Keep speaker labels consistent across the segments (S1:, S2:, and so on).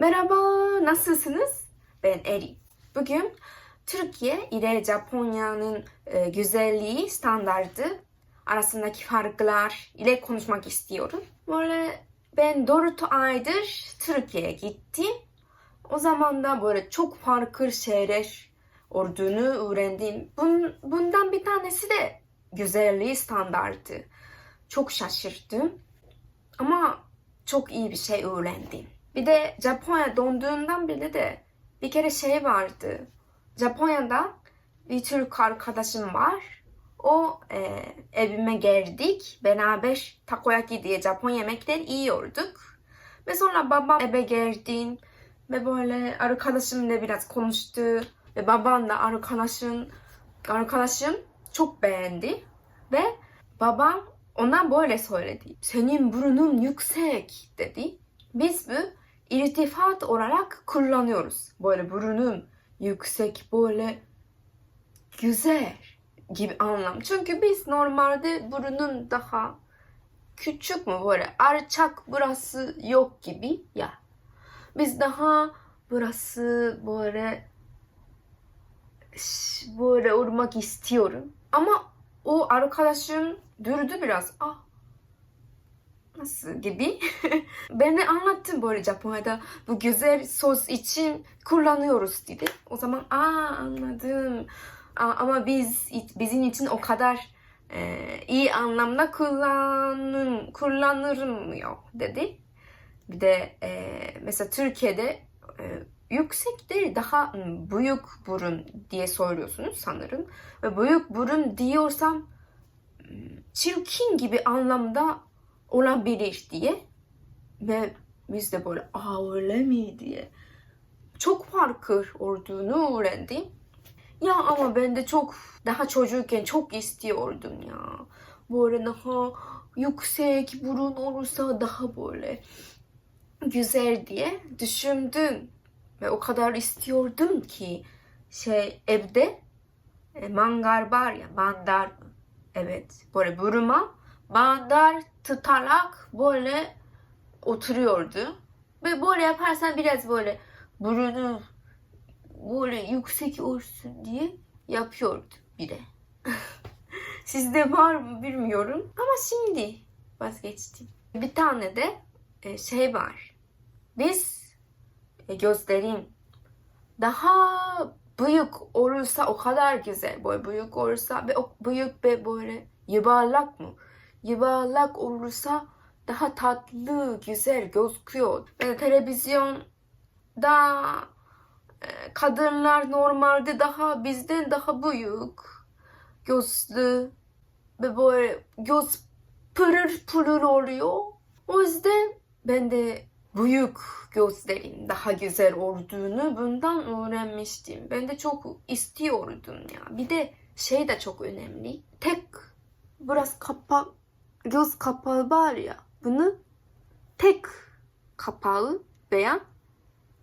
S1: Merhaba, nasılsınız? Ben Eri. Bugün Türkiye ile Japonya'nın e, güzelliği standardı arasındaki farklar ile konuşmak istiyorum. Böyle ben 4 aydır Türkiye'ye gittim. O zaman da böyle çok farklı şeyler olduğunu öğrendim. Bun, bundan bir tanesi de güzelliği standardı. Çok şaşırdım. Ama çok iyi bir şey öğrendim. Bir de Japonya donduğundan beri de bir kere şey vardı. Japonya'da bir Türk arkadaşım var. O e, evime geldik. Beraber takoyaki diye Japon yemekleri yiyorduk. Ve sonra babam eve geldi. Ve böyle arkadaşımla biraz konuştu. Ve babam da arkadaşım, arkadaşım çok beğendi. Ve babam ona böyle söyledi. Senin burnun yüksek dedi. Biz bu irtifat olarak kullanıyoruz. Böyle burunum yüksek böyle güzel gibi anlam. Çünkü biz normalde burunun daha küçük mü böyle alçak burası yok gibi ya. Biz daha burası böyle böyle olmak istiyorum. Ama o arkadaşım durdu biraz. Ah nasıl gibi. ben de anlattım böyle Japonya'da bu güzel sos için kullanıyoruz dedi. O zaman aa anladım. Aa, ama biz bizim için o kadar e, iyi anlamda kullanın, kullanılmıyor dedi. Bir de e, mesela Türkiye'de e, yüksek değil daha büyük burun diye soruyorsunuz sanırım. Ve büyük burun diyorsam hmm, çirkin gibi anlamda olabilir diye. Ve biz de böyle aa öyle mi diye. Çok farklı olduğunu öğrendim. Ya ama ben de çok daha çocukken çok istiyordum ya. Böyle daha yüksek burun olursa daha böyle güzel diye düşündüm. Ve o kadar istiyordum ki şey evde e, mangar var ya mandar? Evet böyle buruma mandar tutarak böyle oturuyordu. Ve böyle yaparsan biraz böyle burunu böyle yüksek olsun diye yapıyordu bir de. Sizde var mı bilmiyorum. Ama şimdi vazgeçtim. Bir tane de e, şey var. Biz e, gözlerim daha büyük olursa o kadar güzel. Böyle büyük olursa ve o büyük ve böyle yuvarlak mı? Yuvarlak olursa daha tatlı, güzel gözüküyor. Ve televizyonda e, kadınlar normalde daha bizden daha büyük gözlü ve böyle göz pırır pırır oluyor. O yüzden ben de büyük gözlerin daha güzel olduğunu bundan öğrenmiştim. Ben de çok istiyordum ya. Bir de şey de çok önemli. Tek biraz kapak göz kapağı var ya. Bunu tek kapağı veya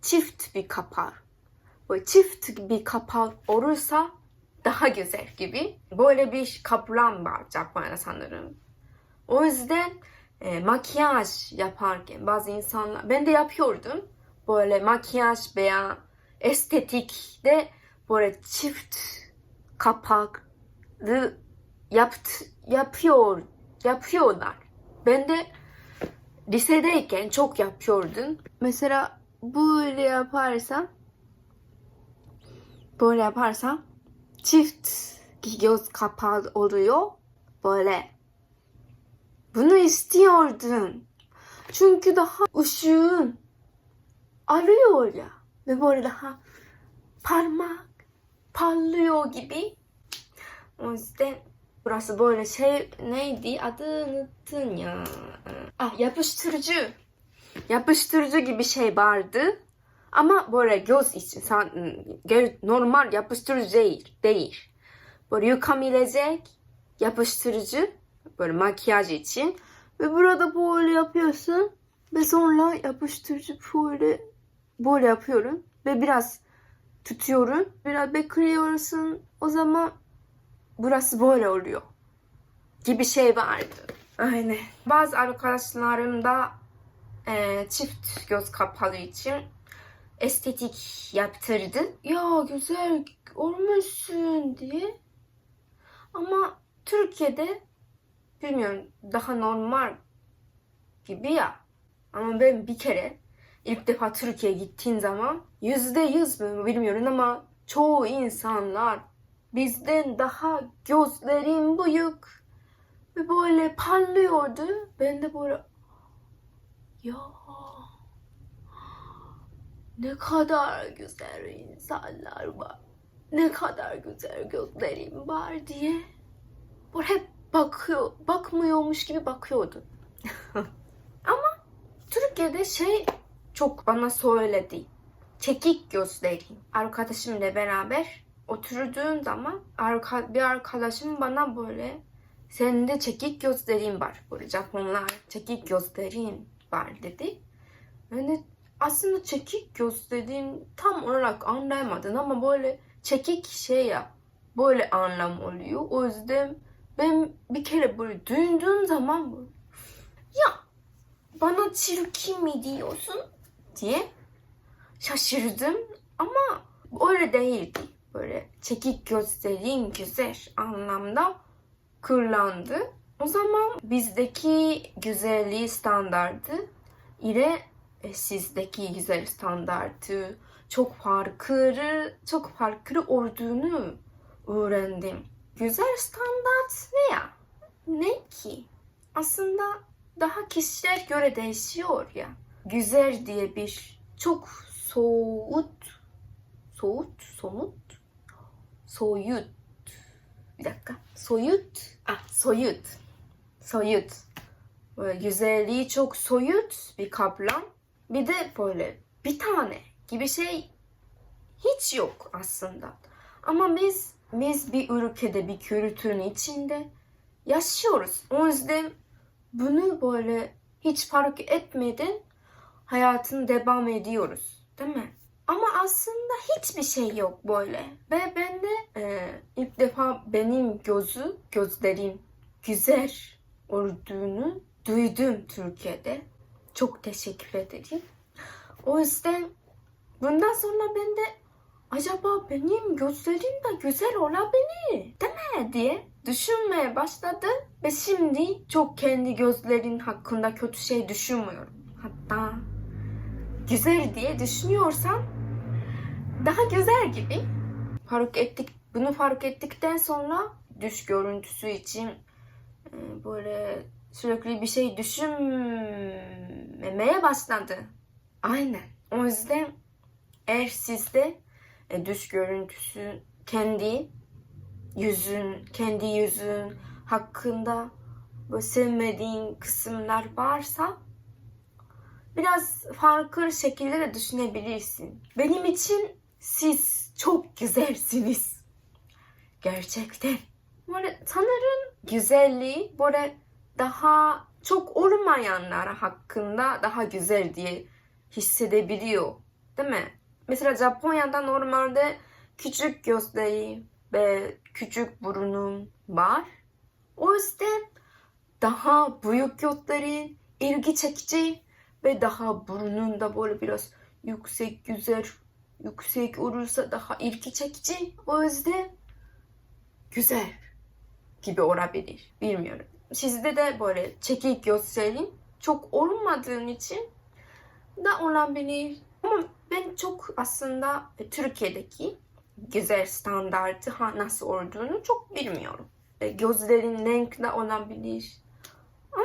S1: çift bir kapağı. Böyle çift bir kapağı olursa daha güzel gibi. Böyle bir kaplan var Japonya'da sanırım. O yüzden e, makyaj yaparken bazı insanlar ben de yapıyordum. Böyle makyaj veya estetikte böyle çift kapaklı yapt, yapıyor yapıyorlar. Ben de lisedeyken çok yapıyordum. Mesela böyle yaparsam böyle yaparsam çift göz kapağı oluyor. Böyle bunu istiyordum. Çünkü daha ışığın arıyor ya. Ve böyle daha parmak parlıyor gibi. O yüzden burası böyle şey neydi adını unuttum ya. Ah yapıştırıcı. Yapıştırıcı gibi şey vardı. Ama böyle göz için sen, gö- normal yapıştırıcı değil. değil. Böyle yıkamayabilecek yapıştırıcı böyle makyaj için. Ve burada böyle yapıyorsun. Ve sonra yapıştırıcı böyle böyle yapıyorum. Ve biraz tutuyorum. Biraz bekliyorsun. O zaman burası böyle oluyor. Gibi şey vardı. Aynen. Bazı arkadaşlarım da e, çift göz kapalı için estetik yaptırdı. Ya güzel olmuşsun diye. Ama Türkiye'de bilmiyorum daha normal gibi ya. Ama ben bir kere ilk defa Türkiye'ye gittiğim zaman yüzde yüz mü bilmiyorum ama çoğu insanlar bizden daha gözlerim büyük ve böyle parlıyordu. Ben de böyle ya ne kadar güzel insanlar var. Ne kadar güzel gözlerim var diye. Böyle hep bakıyor, bakmıyormuş gibi bakıyordu. Ama Türkiye'de şey çok bana söyledi. Çekik gözlerim. Arkadaşımla beraber oturduğum zaman arka, bir arkadaşım bana böyle senin de çekik gözlerin var. Böyle Japonlar çekik gözlerin var dedi. De aslında çekik gözlerim tam olarak anlayamadım ama böyle çekik şey ya böyle anlam oluyor. O yüzden ben bir kere böyle duyduğum zaman ya bana çirkin mi diyorsun diye şaşırdım ama öyle değildi. Böyle çekik gözlerin güzel anlamda kullandı. O zaman bizdeki güzelliği standardı ile e, sizdeki güzel standartı çok farklı, çok farklı olduğunu öğrendim. Güzel standart ne ya? Ne ki? Aslında daha kişiler göre değişiyor ya. Güzel diye bir çok soğut, soğut, somut, soyut. Bir dakika. Soyut. Ah, soyut. Soyut. Böyle güzelliği çok soyut bir kaplan. Bir de böyle bir tane gibi şey hiç yok aslında. Ama biz biz bir ülkede bir kültürün içinde yaşıyoruz. O yüzden bunu böyle hiç fark etmeden hayatını devam ediyoruz. Değil mi? Ama aslında hiçbir şey yok böyle. Ve ben de e, ilk defa benim gözü, gözlerim güzel olduğunu duydum Türkiye'de. Çok teşekkür ederim. O yüzden bundan sonra ben de acaba benim gözlerim de güzel olabilir değil mi diye düşünmeye başladım. Ve şimdi çok kendi gözlerin hakkında kötü şey düşünmüyorum. Hatta güzel diye düşünüyorsan daha güzel gibi. Fark ettik, bunu fark ettikten sonra düş görüntüsü için e, böyle sürekli bir şey düşünmemeye başladı. Aynen. O yüzden eğer sizde e, düş görüntüsü kendi yüzün, kendi yüzün hakkında böyle sevmediğin kısımlar varsa biraz farklı şekilde de düşünebilirsin. Benim için siz çok güzelsiniz. Gerçekten. Böyle sanırım güzelliği böyle daha çok olmayanlar hakkında daha güzel diye hissedebiliyor. Değil mi? Mesela Japonya'da normalde küçük gözleri ve küçük burunum var. O yüzden daha büyük gözlerin ilgi çekici ve daha burnun da böyle biraz yüksek güzel yüksek olursa daha ilgi çekici. O yüzden güzel gibi olabilir. Bilmiyorum. Sizde de böyle çekik gözlerin çok olmadığın için da olabilir. Ama ben çok aslında Türkiye'deki güzel standartı nasıl olduğunu çok bilmiyorum. E, Gözlerin renk de olabilir. Ama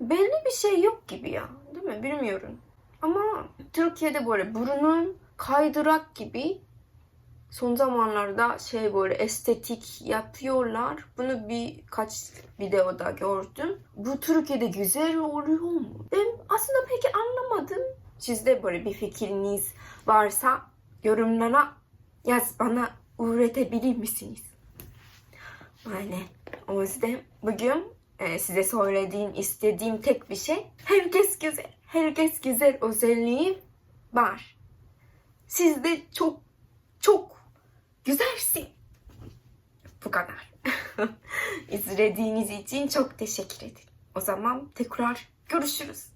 S1: belli bir şey yok gibi ya. Değil mi? Bilmiyorum. Ama Türkiye'de böyle burunun kaydırak gibi son zamanlarda şey böyle estetik yapıyorlar. Bunu birkaç videoda gördüm. Bu Türkiye'de güzel oluyor mu? Ben aslında pek anlamadım. Sizde böyle bir fikriniz varsa yorumlara yaz bana üretebilir misiniz? Aynen. O yüzden bugün e, size söylediğim, istediğim tek bir şey. Herkes güzel. Herkes güzel özelliği var. Siz de çok çok güzelsin. Bu kadar. İzlediğiniz için çok teşekkür ederim. O zaman tekrar görüşürüz.